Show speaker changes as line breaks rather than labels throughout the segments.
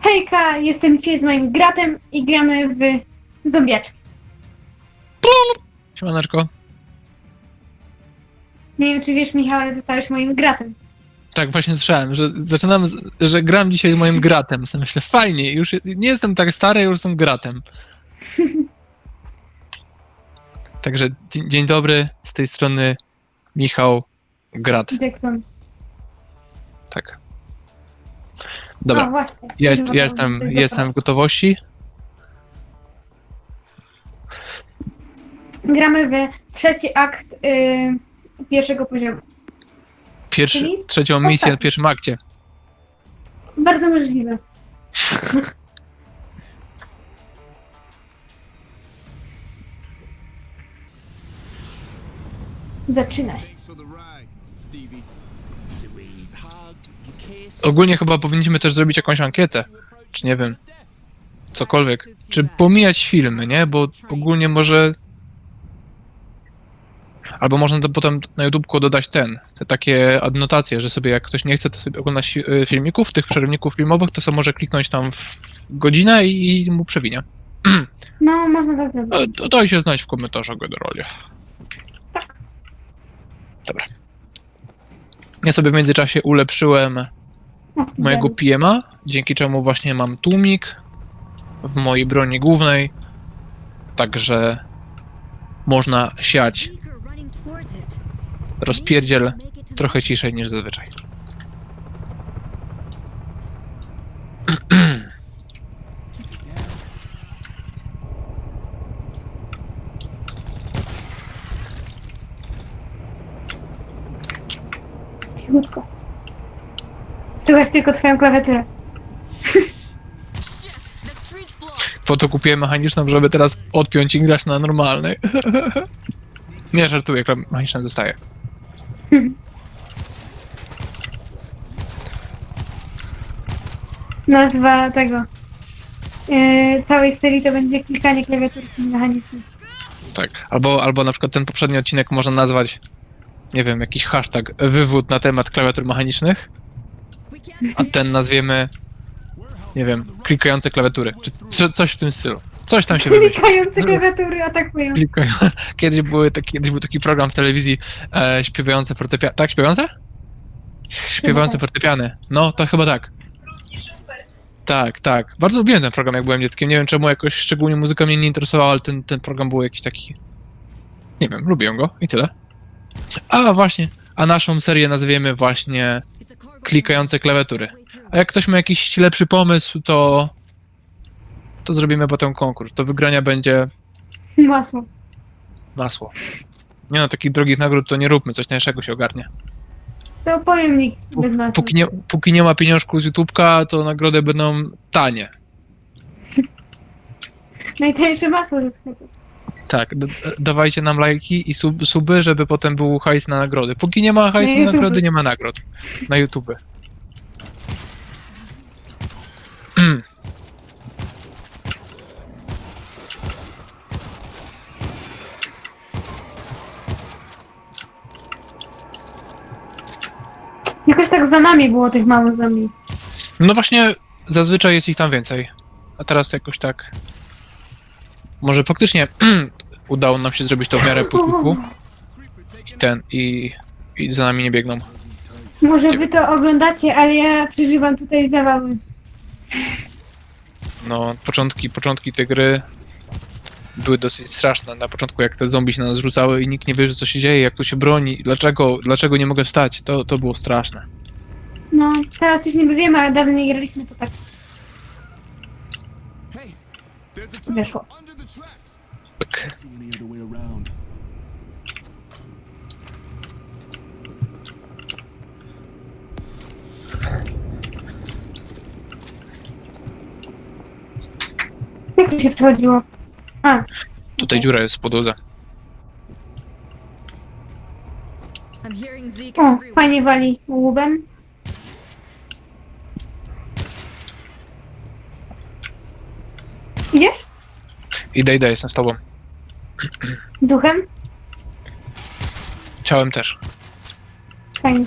Hejka, jestem dzisiaj z moim gratem i gramy w zombiaczki.
Siemaneczko.
Nie wiem, czy wiesz, Michał, ale zostałeś moim gratem.
Tak, właśnie słyszałem, że zaczynam, z, że gram dzisiaj z moim gratem. Sobie myślę, fajnie, już je- nie jestem tak stary, już jestem gratem. Także dzień, dzień dobry, z tej strony Michał Grat.
Jackson.
Tak.
O,
Dobra,
właśnie.
ja, jest, ja
to
jestem, jestem w gotowości.
Gramy w trzeci akt y, pierwszego poziomu.
Pierwszy,
Czyli?
trzecią misję na
Ostatni.
pierwszym akcie.
Bardzo możliwe. Zaczyna się.
Thanks for the ride, Stevie.
Ogólnie chyba powinniśmy też zrobić jakąś ankietę, czy nie wiem, cokolwiek. Czy pomijać filmy, nie? Bo ogólnie może... Albo można to potem na YouTubeku dodać ten, te takie adnotacje, że sobie jak ktoś nie chce to sobie oglądać e, filmików, tych przerywników filmowych, to sobie może kliknąć tam w godzinę i, i mu przewinie.
No, można tak zrobić.
E, daj się znać w komentarzach generalnie.
Tak.
Dobra. Ja sobie w międzyczasie ulepszyłem
O,
mojego. PM'a, dzięki czemu właśnie mam tłumik w mojej broni głównej, także można siać rozpierdziel trochę ciszej niż zazwyczaj.
Słychać tylko twoją klawiaturę.
Po to kupiłem mechaniczną, żeby teraz odpiąć i grać na normalnej. Nie żartuję, kla- mechaniczna zostaje.
Nazwa tego yy, całej serii to będzie klikanie klawiaturki mechanicznej.
Tak. Albo, albo na przykład ten poprzedni odcinek można nazwać, nie wiem, jakiś hashtag wywód na temat klawiatur mechanicznych, a ten nazwiemy, nie wiem, klikające klawiatury, czy co, coś w tym stylu. Coś tam się wymyśli.
Klikające klawiatury atakują.
Klikają. Kiedyś, były taki, kiedyś był taki program w telewizji e, śpiewające fortepiany. Tak, śpiewające? Śpiewające
tak.
fortepiany. No, to chyba tak. Tak, tak. Bardzo lubiłem ten program, jak byłem dzieckiem. Nie wiem czemu jakoś szczególnie muzyka mnie nie interesowała, ale ten, ten program był jakiś taki. Nie wiem, lubiłem go i tyle. A właśnie, a naszą serię nazwiemy właśnie
klikające klawiatury.
A jak ktoś ma jakiś lepszy pomysł, to. to zrobimy potem konkurs. Do wygrania będzie
Masło.
masło. Nie no, takich drogich nagród to nie róbmy, coś tańszego się ogarnie.
To pojemnik bez masła.
Póki nie, póki nie ma pieniążków z YouTubka, to nagrody będą tanie.
Najtańsze masło ze sklepu.
Tak, dawajcie nam lajki i sub, suby, żeby potem był hajs na nagrody. Póki nie ma hajsu
Na
na nagrody, nie ma nagród. Na YouTube.
Jakoś tak za nami było tych małych zombie.
No właśnie, zazwyczaj jest ich tam więcej. A teraz jakoś tak. Może faktycznie udało nam się zrobić to w miarę po. I ten, i, i za nami nie biegną.
Może wy to oglądacie, ale ja przeżywam tutaj zabawy.
No, początki, początki tej gry były dosyć straszne. Na początku, jak te zombie się na nas rzucały i nikt nie wie, co się dzieje, jak tu się broni, dlaczego, dlaczego nie mogę wstać, to, to było straszne.
No, teraz już niby wiemy, ale dawno nie graliśmy, to tak Weszło. Jak to się przechodziło? A,
Tutaj dziura jest w podłodze.
o, fajnie wali łubem. Idziesz?
Idę, idę, jestem z tobą.
Duchem?
Ciałem też.
Fajnie.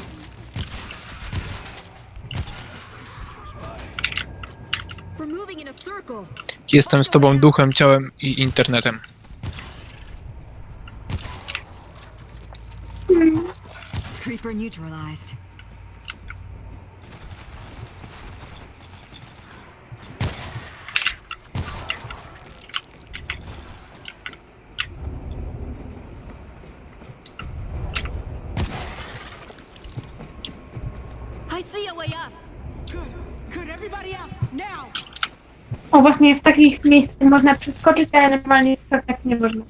We're moving in a circle.
Jestem z tobą duchem, ciałem i internetem.
Creeper neutralized.
Właśnie w takich miejscach można przeskoczyć, ale normalnie skakać nie można.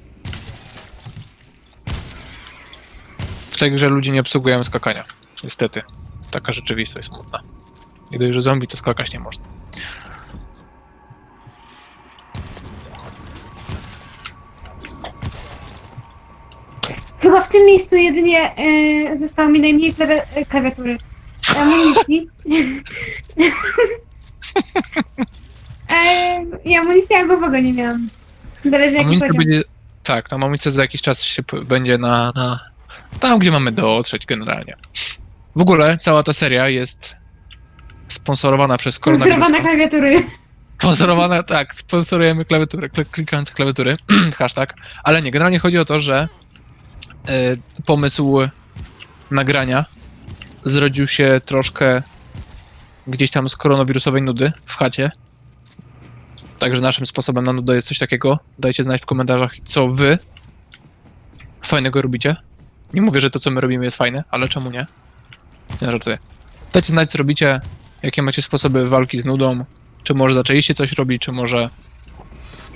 W tej grze ludzie nie obsługują skakania. Niestety. Taka rzeczywistość smutna. Nie dość, że zombie, to skakać nie można.
Chyba w tym miejscu jedynie e, zostało mi najmniej klawi e, klawiatury. Amunicji. e, I amunicji albo w ogóle nie miałam. Zależy jaki
Amunicja
poziom.
będzie... Tak, tam amunicja za jakiś czas się p- będzie na, na... Tam, gdzie mamy dotrzeć generalnie. W ogóle cała ta seria jest sponsorowana przez koronawirusa.
Konserwowane klawiatury.
Sponsorowana, tak, sponsorujemy klawiaturę, klik- klikając klawiatury, hashtag, ale nie, generalnie chodzi o to, że e, pomysł nagrania zrodził się troszkę gdzieś tam z koronawirusowej nudy w chacie. Także naszym sposobem na nudę jest coś takiego. Dajcie znać w komentarzach, co wy fajnego robicie. Nie mówię, że to, co my robimy jest fajne, ale czemu nie? Nie żartuję. Dajcie znać, co robicie, jakie macie sposoby walki z nudą, czy może zaczęliście coś robić, czy może,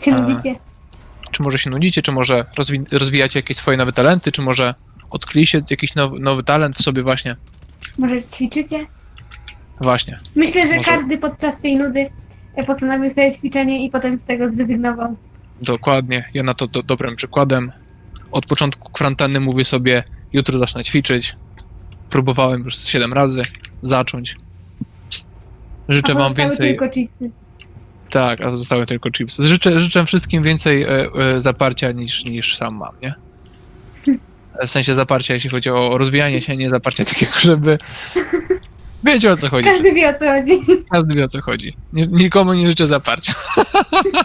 Się
A.
nudzicie.
czy może się nudzicie, czy może rozwi rozwijacie jakieś swoje nowe talenty, czy może odkryliście jakiś nowy, nowy talent w sobie właśnie.
Może ćwiczycie?
Właśnie.
Myślę, że
Może.
każdy podczas tej nudy e, postanowił sobie ćwiczenie i potem z tego zrezygnował.
Dokładnie. Ja na to do, dobrym przykładem. Od początku kwarantanny mówię sobie, jutro zacznę ćwiczyć. Próbowałem już z 7 razy zacząć. Życzę
A
wam
pozostały
więcej.
tylko chipsy.
Tak, a zostały tylko chips. Życzę, życzę wszystkim więcej e, e, zaparcia niż, niż sam mam, nie? W sensie zaparcia, jeśli chodzi o rozwijanie się, nie zaparcia takiego, żeby. Wiecie o co chodzi.
Każdy wie o co chodzi.
Każdy wie o co chodzi. Nie, nikomu nie życzę zaparcia.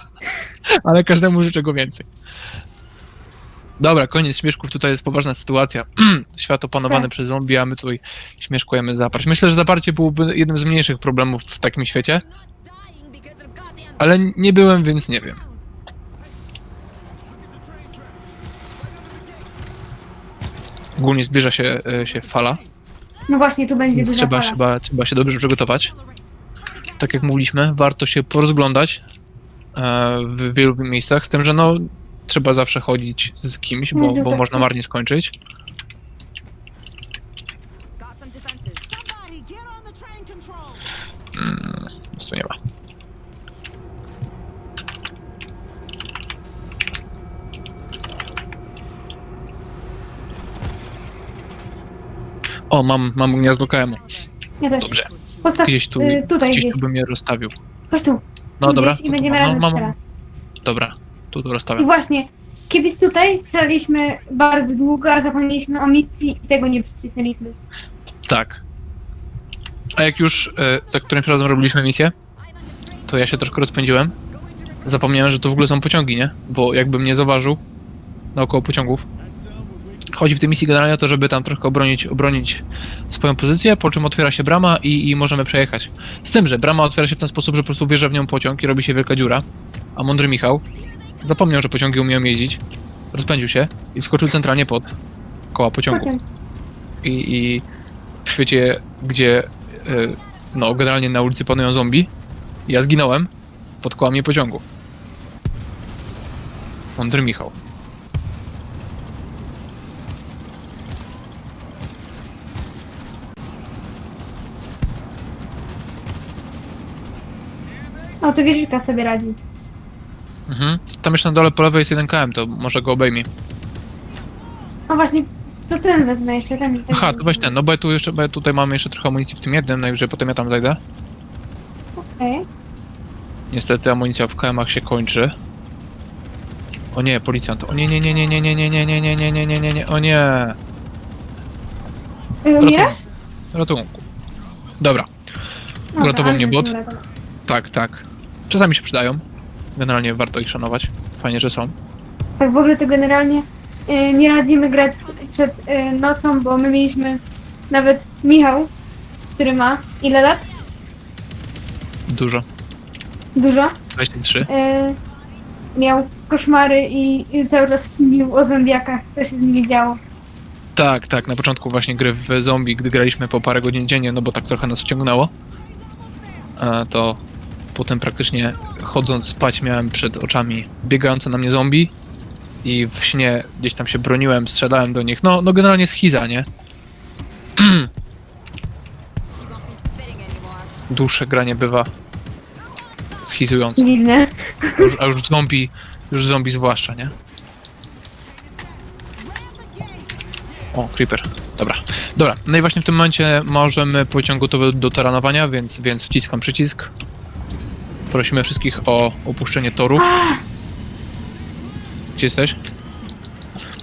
Ale każdemu życzę go więcej. Dobra, koniec śmieszków. Tutaj jest poważna sytuacja. Świat opanowany
Tak.
przez zombie, a my tutaj śmieszkujemy zaparć. Myślę, że zaparcie byłoby jednym z mniejszych problemów w takim świecie, ale nie byłem, więc nie wiem. Ogólnie zbliża się, e, się fala,
No właśnie, tu będzie
więc
duża
trzeba,
fala.
trzeba, trzeba się dobrze przygotować. Tak jak mówiliśmy, warto się porozglądać e, w wielu miejscach, z tym, że no trzeba zawsze chodzić z kimś, bo, bo można marnie skończyć.
got some defenses.
Somebody get on the train control.
Nic tu nie ma. O, mam, mam gniazdo KM.
Ja też.
Dobrze.
Postaw
Gdzieś tu,
y, tutaj
gdzieś
gdzieś.
tu bym je rozstawił.
Chodź tu.
No
tu
dobra,
gdzieś
tu,
I
tu,
będziemy
no,
razem
mam,
strzelać.
dobra, tu, tu
I
rozstawiam.
właśnie, kiedyś tutaj strzelaliśmy bardzo długo, a zapomnieliśmy o misji i tego nie przycisnęliśmy.
Tak. A jak już e, za którymś razem robiliśmy misję, to ja się troszkę rozpędziłem. Zapomniałem, że to w ogóle są pociągi, nie? Bo jakbym nie zauważył naokoło pociągów. Chodzi w tej misji generalnie o to, żeby tam trochę obronić, obronić swoją pozycję, po czym otwiera się brama i, i możemy przejechać. Z tym, że brama otwiera się w ten sposób, że po prostu wjeżdża w nią pociąg i robi się wielka dziura. A mądry Michał zapomniał, że pociągi umieją jeździć, rozpędził się i wskoczył centralnie pod koła pociągu i, i w świecie, gdzie y, no generalnie na ulicy panują zombie, ja zginąłem pod kołami pociągu. Mądry Michał.
O, to wieżyczka sobie radzi.
Mhm. Tam jeszcze na dole po lewej jest jeden KM, to może go obejmie.
O właśnie, to ten wezmę jeszcze, ten. ten
Aha, to weź ten, no bo ja tu jeszcze, bo ja tutaj mamy jeszcze trochę amunicji w tym jednym, najwyżej potem ja tam zajdę.
Okej.
Niestety amunicja w KM-ach się kończy. O nie, policjant. O nie, nie, nie, nie, nie, nie, nie, nie, nie, nie, nie, nie, nie, nie, nie, o nie.
Y, Umierasz?
Ratunku. Dobra,
Dobra,
Uratował
ale
mnie bot. tak, tak. Czasami się przydają. Generalnie warto ich szanować. Fajnie, że są.
Tak w ogóle to generalnie y, nie radzimy grać przed y, nocą, bo my mieliśmy nawet Michał, który ma ile lat?
Dużo.
Dużo.
23.
Y, miał koszmary i, i cały czas śnił o zombiakach, co się z nimi działo.
Tak, tak. Na początku właśnie gry w zombie, gdy graliśmy po parę godzin dziennie, no bo tak trochę nas wciągnęło, e, to potem praktycznie chodząc spać miałem przed oczami biegające na mnie zombie i w śnie gdzieś tam się broniłem, strzelałem do nich. No, no generalnie schiza, nie? Dłuższe granie bywa schizujące.
Dziwne.
Już, a już zombie, już zombie zwłaszcza, nie? O, creeper. Dobra. Dobra, no i właśnie w tym momencie możemy pociąg gotowy do taranowania, więc, więc wciskam przycisk. Prosimy wszystkich o opuszczenie torów. Gdzie jesteś?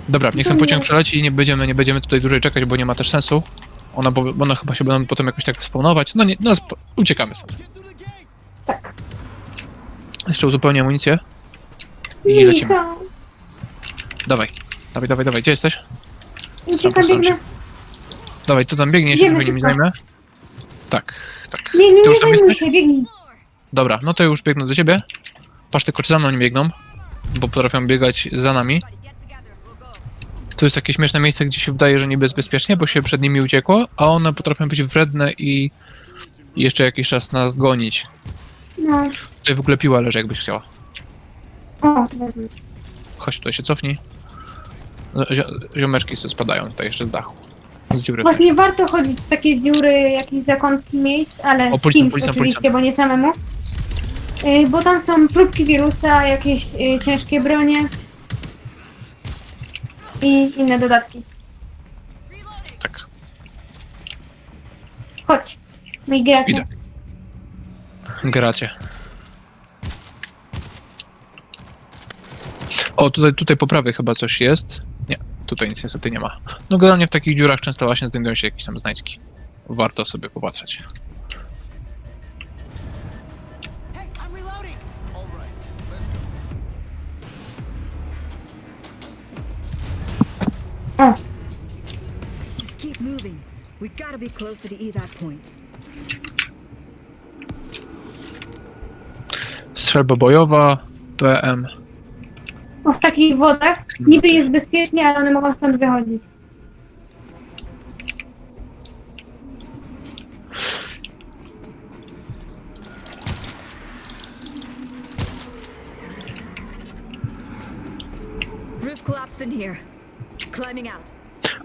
Dobra, niech ten pociąg przeleci i nie będziemy, nie będziemy tutaj dłużej czekać, bo nie ma też sensu. Ona, bo, ona chyba się będą potem jakoś tak spawnować. No nie, no sp- uciekamy stąd.
Tak.
Jeszcze uzupełnię amunicję. I lecimy.
Michał,
Dawaj, dawaj, dawaj, dawaj, gdzie jesteś?
uciekam,
postaram się.
biegnę.
Dawaj, tu tam biegniesz,
Idziemy
żeby nimi
szybko.
zajmę. Tak, tak.
Biegnij,
Ty już
nie
tam
zajmuj
jesteś?
się, biegnij.
Dobra, no to już biegnę do ciebie. Patrz tylko, czy za mną nie biegną, bo potrafią biegać za nami. To jest takie śmieszne miejsce, gdzie się wydaje, że niby jest bezpiecznie, bo się przed nimi uciekło, a one potrafią być wredne i jeszcze jakiś czas nas gonić.
No,
Tutaj w ogóle piła leży, jakbyś chciała.
o, wezmę.
Chodź tutaj się cofnij. Zio- Ziomeczki sobie spadają tutaj jeszcze z dachu. Z dziury.
Właśnie warto chodzić w takie dziury, jakieś zakątki miejsc, ale
O,
z
policjant,
kimś
policjant,
oczywiście,
policjant.
bo nie samemu. Y, Bo tam są próbki wirusa, jakieś y, ciężkie bronie i inne dodatki.
Tak,
Chodź, mój gracie.
Idę. gracie. O, tutaj, tutaj po prawej chyba coś jest. Nie, tutaj nic niestety nie ma. No generalnie w takich dziurach często właśnie znajdują się jakieś tam znajdźki. Warto sobie popatrzeć.
Just keep moving. We gotta be closer to E that point.
Strzelba bojowa, PM.
o, w takich wodach niby jest bezpiecznie, ale one mogą stąd wychodzić.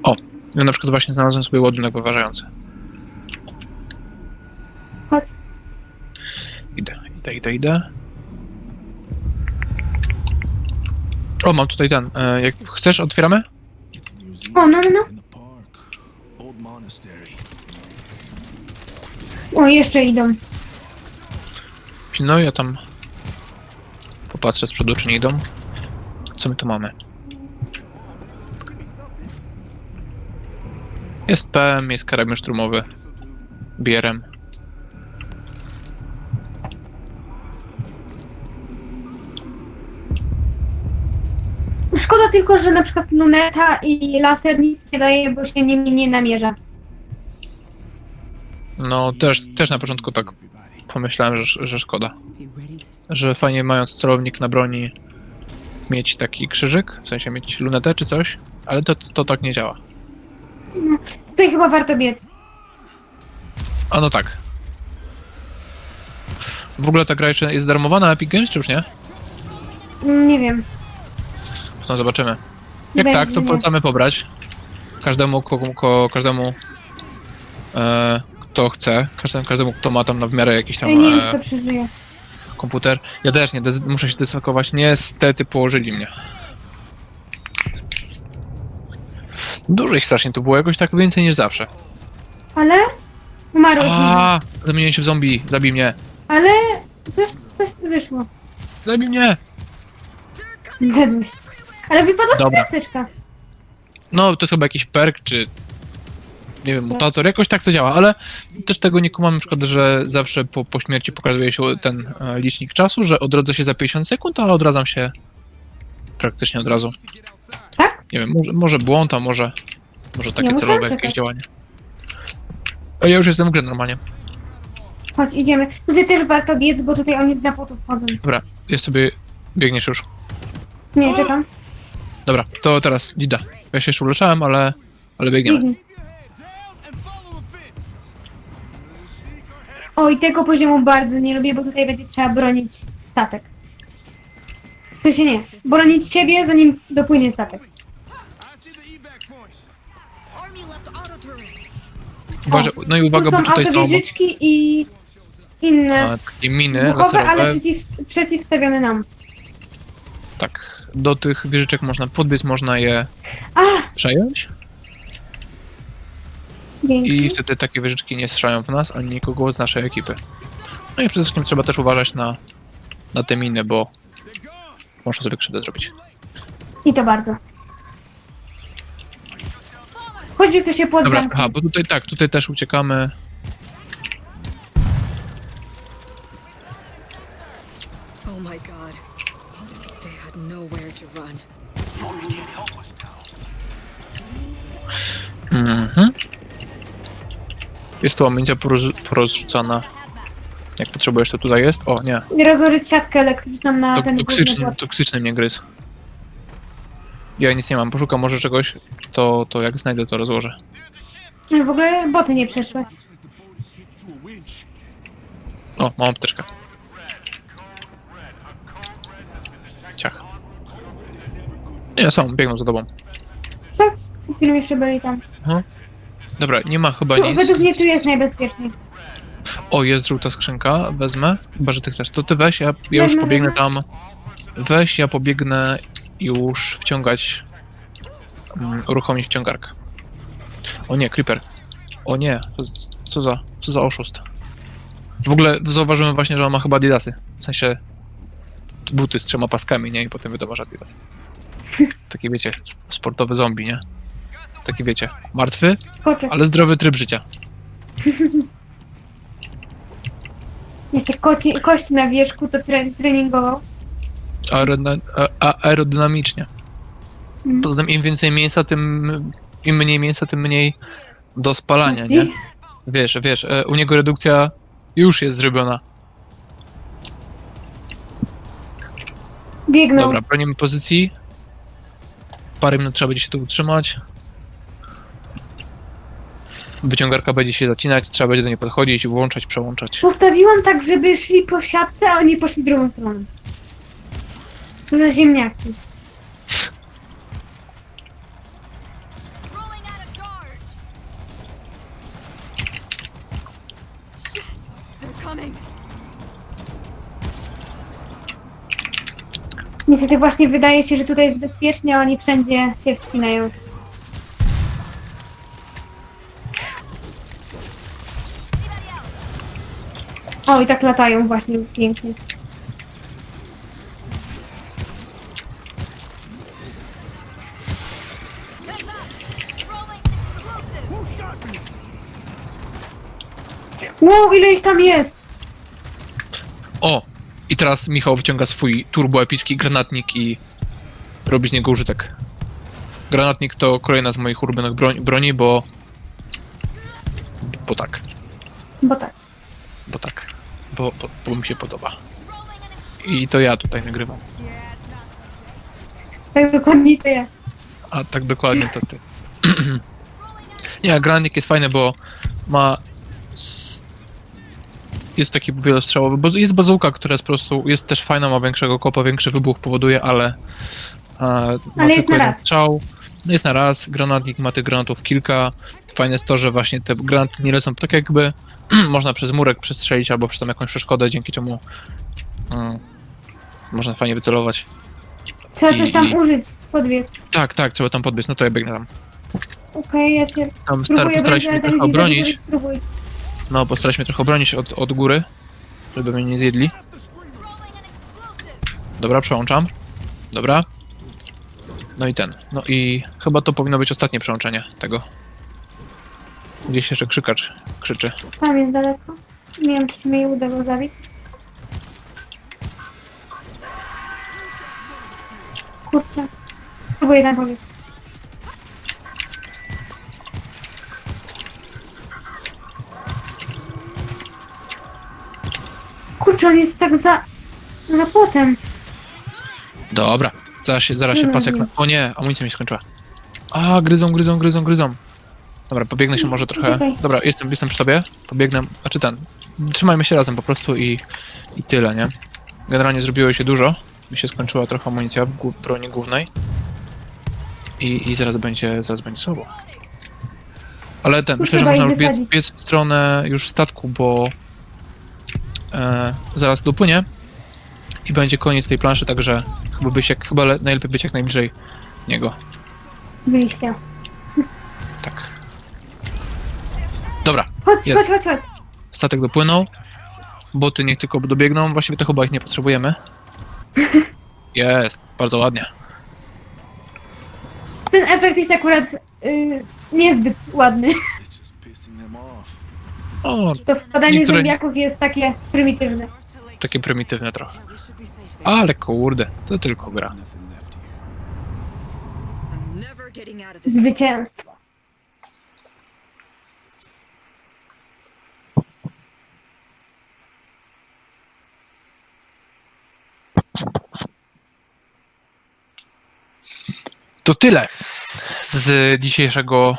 O, ja na przykład właśnie znalazłem sobie ładunek wyważający.
Chodź.
Idę, idę, idę, idę. O, mam tutaj ten. E, jak chcesz, otwieramy?
O, no, no, no. O, jeszcze idą.
No ja tam popatrzę z przodu, czy nie idą. Co my tu mamy? Jest PM, jest karabin szturmowy. Bierem.
Szkoda tylko, że na przykład luneta i laser nic nie daje, bo się nimi nie namierza.
No też, też na początku tak pomyślałem, że, że szkoda. Że fajnie mając celownik na broni mieć taki krzyżyk, w sensie mieć lunetę czy coś, ale to, to tak nie działa.
Tutaj chyba warto biec.
A no tak. W ogóle ta gra jeszcze jest darmowa na Epic Games, czy już nie?
Nie wiem.
Potem zobaczymy. Jak
Będzie,
tak, to
nie.
polecamy pobrać. Każdemu, ko, ko, każdemu e, kto chce, każdemu, każdemu, kto ma tam na w miarę jakiś tam
Ja nie wiem, czy
e,
to przeżyje.
komputer. Ja też nie, dez- muszę się dyslokować. Niestety położyli mnie. Dużo ich strasznie tu było, jakoś tak więcej niż zawsze.
Ale umarłeś.
A, zamieniłem się w zombie, zabij mnie.
Ale coś, coś wyszło.
Zabij mnie.
Zgadłeś. Ale wypadła
Dobra.
apteczka.
No, to jest chyba jakiś perk, czy nie wiem, mutator, jakoś tak to działa, ale też tego nie kumam, na przykład, że zawsze po, po śmierci pokazuje się ten e, licznik czasu, że odrodzę się za 50 sekund, a odradzam się praktycznie od razu.
Tak?
Nie wiem, może, może błąd, a może, może takie
Nie, muszę
celowe
czekać.
jakieś działanie. A ja już jestem w grze normalnie.
Chodź, idziemy. Tutaj też warto biec, bo tutaj oni z zapotu wchodzą.
Dobra, jest sobie, biegniesz już.
Nie, czekam.
Dobra, to teraz Dida. Ja się jeszcze uleczałem, ale, ale biegniemy.
Biegnij. O, i tego poziomu bardzo nie lubię, bo tutaj będzie trzeba bronić statek. W sensie nie. Bronić siebie, zanim dopłynie statek.
Uważaj, no i uwaga, bo
są
tutaj są
autowieżyczki i inne
a, takie miny
buchowe, ale
laserowe.
przeciw, przeciwstawione nam.
Tak, do tych wieżyczek można podbiec, można je
A,
przejąć
dzięki.
i wtedy takie wieżyczki nie strzelają w nas, ani nikogo z naszej ekipy. No i przede wszystkim trzeba też uważać na, na te miny, bo można sobie krzywdę zrobić.
I to bardzo. Chodź, że to się
Dobra,
podzam.
aha, bo tutaj tak, tutaj też uciekamy.
Oh my god. They had nowhere to run.
Mhm. Jest tu amunicja poroz- porozrzucana. Jak potrzebujesz, to tutaj jest. O, nie.
I rozłożyć siatkę elektryczną na
To,
ten
toksyczny, toksyczny mnie gryzł. Ja nic nie mam. Poszukam może czegoś, to, to jak znajdę, to rozłożę.
No, W ogóle boty nie przeszły.
O, mam apteczkę. Ciach. Nie, są, biegną za tobą.
Tak, przed chwilą jeszcze byli tam.
Dobra, nie ma chyba
Tu,
nic.
według mnie tu jest najbezpieczniej.
O, jest żółta skrzynka, wezmę. Chyba, że ty chcesz. To ty weź, ja, ja już
Wezmę,
pobiegnę
wezmę.
tam. Weź, ja pobiegnę już wciągać. Um, uruchomić wciągarkę. O nie, Creeper. O nie, co, co za, co za oszust. W ogóle zauważyłem właśnie, że on ma chyba Adidasy. W sensie buty z trzema paskami, nie? I potem wiadomo, że Adidasy. Taki wiecie, sp- sportowy zombie, nie? Taki wiecie, martwy,
Skoczę.
ale zdrowy tryb życia.
Jeszcze koci, kości na wierzchu to tre, treningował.
Aerodynamicznie.
Mm.
Poza tym im więcej mięsa, tym im mniej mięsa, tym mniej do spalania, nie? Wiesz, wiesz, e, u niego redukcja już jest zrobiona.
Biegną.
Dobra, bronimy pozycji. Parę minut trzeba będzie się tu utrzymać. Wyciągarka będzie się zacinać, trzeba będzie do niej podchodzić, włączać, przełączać.
Postawiłam tak, żeby szli po siatce, a oni poszli drugą stroną. Co za ziemniaki.
Rolling out of charge. Shit. They're coming.
Niestety właśnie wydaje się, że tutaj jest bezpiecznie, a oni wszędzie się wspinają. O, i tak latają właśnie pięknie. Wow, ile ich tam jest!
O! I teraz Michał wyciąga swój turboepicki granatnik i robi z niego użytek. Granatnik to kolejna z moich ulubionych broń, broni, bo... Bo tak.
Bo tak.
Bo tak. Bo, bo, bo mi się podoba. I to ja tutaj nagrywam.
Tak dokładnie to ja.
A tak dokładnie to ty. Nie, granatnik jest fajny, bo ma. Jest taki wielostrzałowy, bo jest bazułka, która jest po prostu, jest też fajna, ma większego kopa, większy wybuch powoduje, ale a, ma
jest
tylko
na
jeden
raz.
strzał. No jest na raz, granatnik ma tych granatów kilka. Fajne jest to, że właśnie te granaty nie lecą tak jakby można przez murek przestrzelić albo przez tam jakąś przeszkodę, dzięki czemu mm, można fajnie wycelować.
Trzeba coś tam
I-
użyć, podbiec.
Tak, tak, trzeba tam podbiec, no to ja biegnę tam.
Okej, ja cię
Tam star,
spróbuję,
postaraj się mnie trochę obronić.
zabrać, Spróbuj.
No, mnie trochę obronić od, od góry, żeby mnie nie zjedli. Dobra, przełączam. Dobra. No i ten. No i chyba to powinno być ostatnie przełączenie tego. Gdzieś jeszcze krzykacz krzyczy.
Tam jest daleko. Nie wiem, czy mi uda go zabić. Kurczę. Spróbuję tam powiedzieć. Kurczę, on jest tak za... za płotem.
Dobra, zaraz się, zaraz się pasek na... O nie, amunicja mi się skończyła. A, gryzą, gryzą, gryzą, gryzą. Dobra, pobiegnę się może trochę.
Czekaj.
Dobra, jestem, jestem przy tobie. Pobiegnę, znaczy ten. Trzymajmy się razem po prostu i, i tyle, nie? Generalnie zrobiło się dużo. Mi się skończyła trochę amunicja w gó- broni głównej. I, I zaraz będzie, zaraz będzie słabo. Ale ten,
Tu
myślę, że można już biec,
wysadzić.
biec w stronę już statku, bo e, zaraz dopłynie i będzie koniec tej planszy, także chyba, być jak, chyba le, najlepiej być jak najbliżej niego.
Byliście.
Tak. Dobra,
Chodź,
Jest.
chodź, chodź, chodź.
statek dopłynął. Boty niech tylko dobiegną. Właściwie to chyba ich nie potrzebujemy. Jest, bardzo ładnie.
Ten efekt jest akurat y, niezbyt ładny.
O,
To wpadanie
Niektóre-
zombiaków jest takie prymitywne.
takie prymitywne trochę. Ale kurde, to tylko gra.
Nothing left here.
I'm never getting out of this.
Zwycięstwo.
To tyle z dzisiejszego,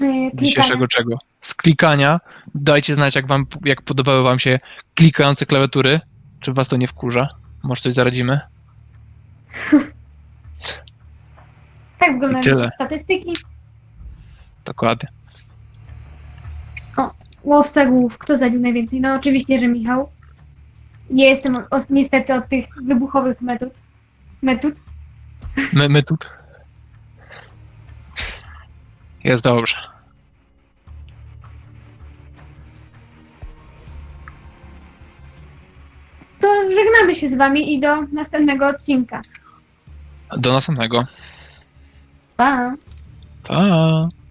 Y,
dzisiejszego czego? Z klikania. Dajcie znać, jak wam, jak podobały wam się klikające klawiatury. Czy was to nie wkurza? Może coś zaradzimy?
Tak wyglądają
tyle.
nasze statystyki.
Dokładnie.
Łowca głów. Kto zabił najwięcej? No oczywiście, że Michał. Nie jestem os- niestety od tych wybuchowych metod. Metod.
My, my tu. Jest dobrze.
Żegnamy się z wami i do następnego odcinka.
Do następnego.
Pa!
Pa!